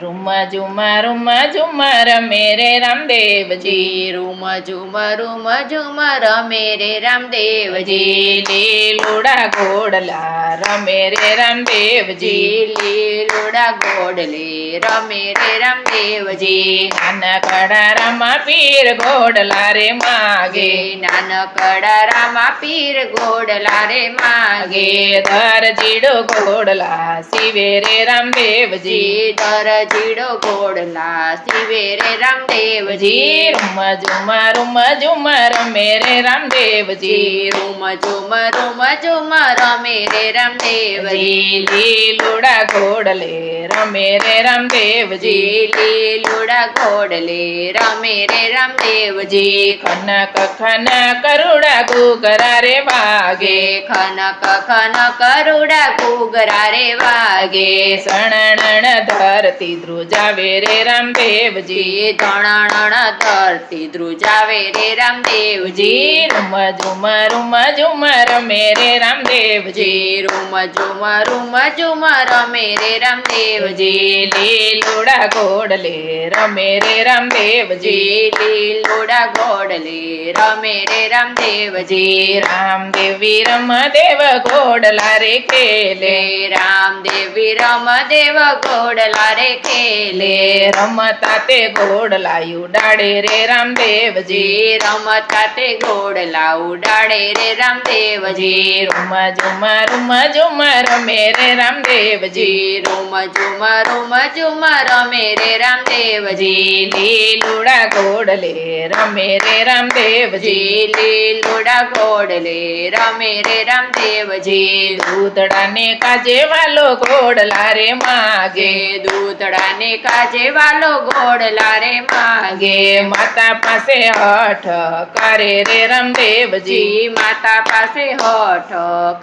Room ઝુમા Ruma ઝુમા રમે રે રામદેવજી. રૂમા ઝુમા રૂમા ઝુમા રમે રે રામદેવજી. લીલોડા ગોડલા રમે રે રામદેવજી. લીલોડા ગોડલે રમે રે રામદેવજી. નાનકડા રામા પીર ગોડલા રે માગે. નાનકડા રામા પીર ગોડલા રે માગે. દર જીડો ગોડલા શિવે રે રામદેવજી. દર જીડો ગોડલા શિવે રે રામદેવજી જી રૂમ ઝુમા રૂમ ઝુમર મેરે રામદેવજી જી રૂમ ઝુમ રૂમ ઝુમ રમે રે રામદેવજી જી લીલુડા ઘોડલે રમે રે રામદેવજી જી લીલુડા ગોડલે રમે રે રામદેવજી કનક ખનક કરુડા ઘૂઘરા રે વાગે ખનક ખનક કરુડા કુગરા રે વાગે સણણ ધરતી ધ્રુજાવે રે રામદેવજી જી ધણણ ધરતી ધ્રુજાવે રે રામદેવજી જી રૂમ ઝુમ રૂમ ઝુમર મેરે રામદેવજી જી રૂમ ઝુમ રૂમ ઝુમ રમે રે રામદેવજી જી લીલુડા ઘોડલે રમે રે રામદેવજી જી લીલુડા ગોડલે રમે રે રામદેવજી જી રામદેવી રમદેવ ઘોડલા રે ખેલે લે રામદેવી રમદેવ ગોડલા રે ખેલે લે રમતા તે ઘોડલા ઉડાડે રે રામદેવજી જી રમતા તે ગોડલા ઉડાડે રે રામદેવજી જી રૂમ ઝુમ રૂમ ઝુમ રમે રે રામદેવજી જી રૂમ ઝુમ રૂમ ઝુમ રમે રે રામદેવજી જી લીલુડા ઘોડલે રમે રે રામદેવજી જી લીલુડા ગોડલે રમે રે રામદેવજી દૂધડા ને કાજે વાલો ઘોડલા રે માગે ગે દૂધડા ને કાજે વાલો ગોડલા રે માગે ગે માતા પાસે હઠ કરે રે રામદેવજી જી માતા પાસે હઠ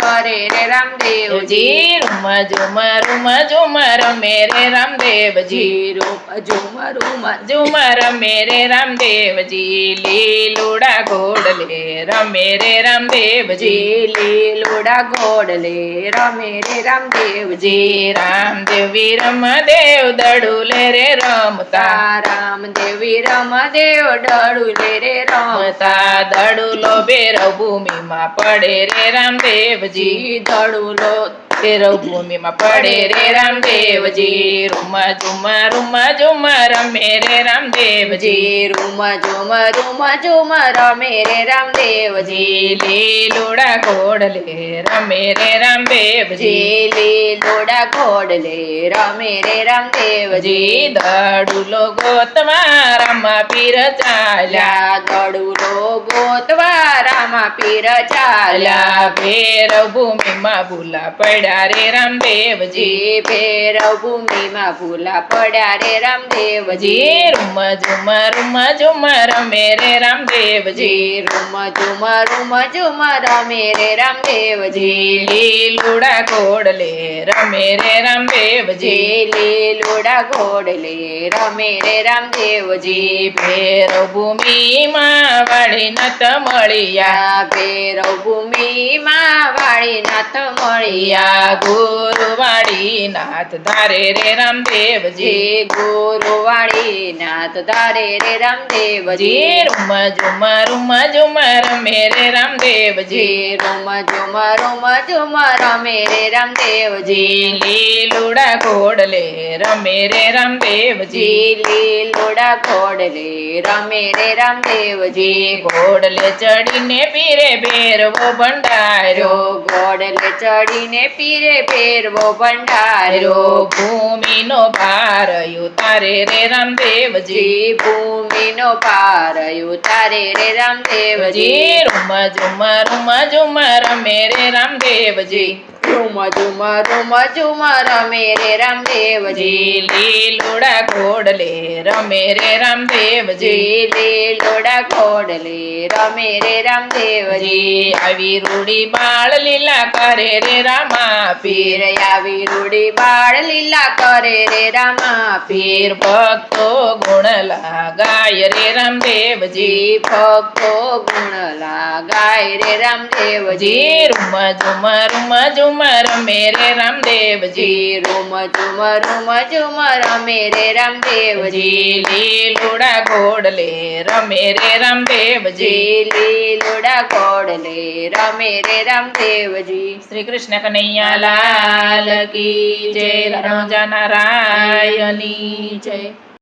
કરે રે રામદેવજી જી રૂમ ઝુમ રૂમ ઝુમ રમે રે રામદેવજી જી રૂમ ઝુમ રૂમ ઝુમ રમે રે રામદેવજી લીલુડા ઘોડલે રમે રે રામદેવજી. લીલોડા ગોડલે રમે રે રામદેવજી. રામદેવી રમદેવ દડુલે રે રમતા. રામદેવી રમદેવ ડડુલે રે રમતા. દડુલો બેર ભૂમિમાં પડે રે રામદેવજી. જી દળુલો બેરવ ભૂમિમાં પડે રે રામદેવજી. રૂમ ઝુમા રૂમા ઝુમા રમે રે રામદેવજી. જી ઝુમા રૂમા રૂમ ઝુમ રમે રે રામદેવજી. જી લોડા ઘોડલે રમે રે રામદેવજી. લે લોડા ઘોડલે રમે રે રામદેવજી. જી દડુલો ગોતવા રામા પીર ચાલ્યા. લ્યા દડુલો ગોતવા રામા પીર ચાલ્યા. ભેર ભૂમિમાં ભૂલા પડ્યા. રે રામદેવજી. ભેર ભૂમિમાં ભૂલા પડ્યા રે રામદેવજી. રૂમ ઝુમ રૂમ ઝુમ રમે રે રામદેવજી. રૂમ ઝુમ રૂમ ઝુમ રમે રે રામદેવજી. લીલુડા ઘોડલે રમે રે રામદેવજી. લીલુડા ઘોડલે રમે રે રામદેવજી. ભેરવ ભૂમિમાં વાળી નત મળ્યા. ભેરવ ભૂમિમાં વાળી નત મળ્યા. યા ગુરુવાળી નાથ ધારે રે રામદેવજી જી ગુરુવાળી નાથ ધારે રે રામદેવજી જી રૂમ ઝુમ રૂમ ઝુમ રમે રે રામદેવજી જી રૂમ ઝુમ રૂમ ઝુમ રમે રે રામદેવજી જી લીલુડા ઘોડલે રમે રે રામદેવજી જી લીલોડા ઘોડલે રમે રે રામદેવજી જી ઘોડલે ચડીને પીરે ભેરવો ભંડાર્યો રો ઘોડલે ચડીને પીરે ફેરવો ભંડારો ભૂમિનો ભાર તારે રે રામદેવજી. ભૂમિનો પાર તારે રે રામદેવજી. રૂમ ઝુમ રૂમ ઝુમ રમે રે રામદેવજી. ઝુમ ઝુમ રૂમ ઝુમ રમે રે રામદેવજી લીલોડા ઘોડલે રમે રે રામદેવજી લીલોડા ખોડલે રમે રે રામદેવજી આવી રૂડી બાળ લીલા કરે રે રામા પીર. આવી રૂડી બાળ લીલા કરે રે રામા પીર. ભક્તો ગુણ ગાય રે રામદેવજી. ભક્તો ગુણ લાગાય રે રામદેવજી. રૂમ ઝુમ રૂમ ઝુમ झूमर मेरे रामदेव जी। रोम झूमर रोम झूम मेरे रामदेव जी। ली लुड़ा घोड़ ले मेरे रामदेव जी। ली लुड़ा घोड़ ले मेरे रामदेव जी। श्री कृष्ण कन्हैया लाल की जय। राम जाना रायनी जय।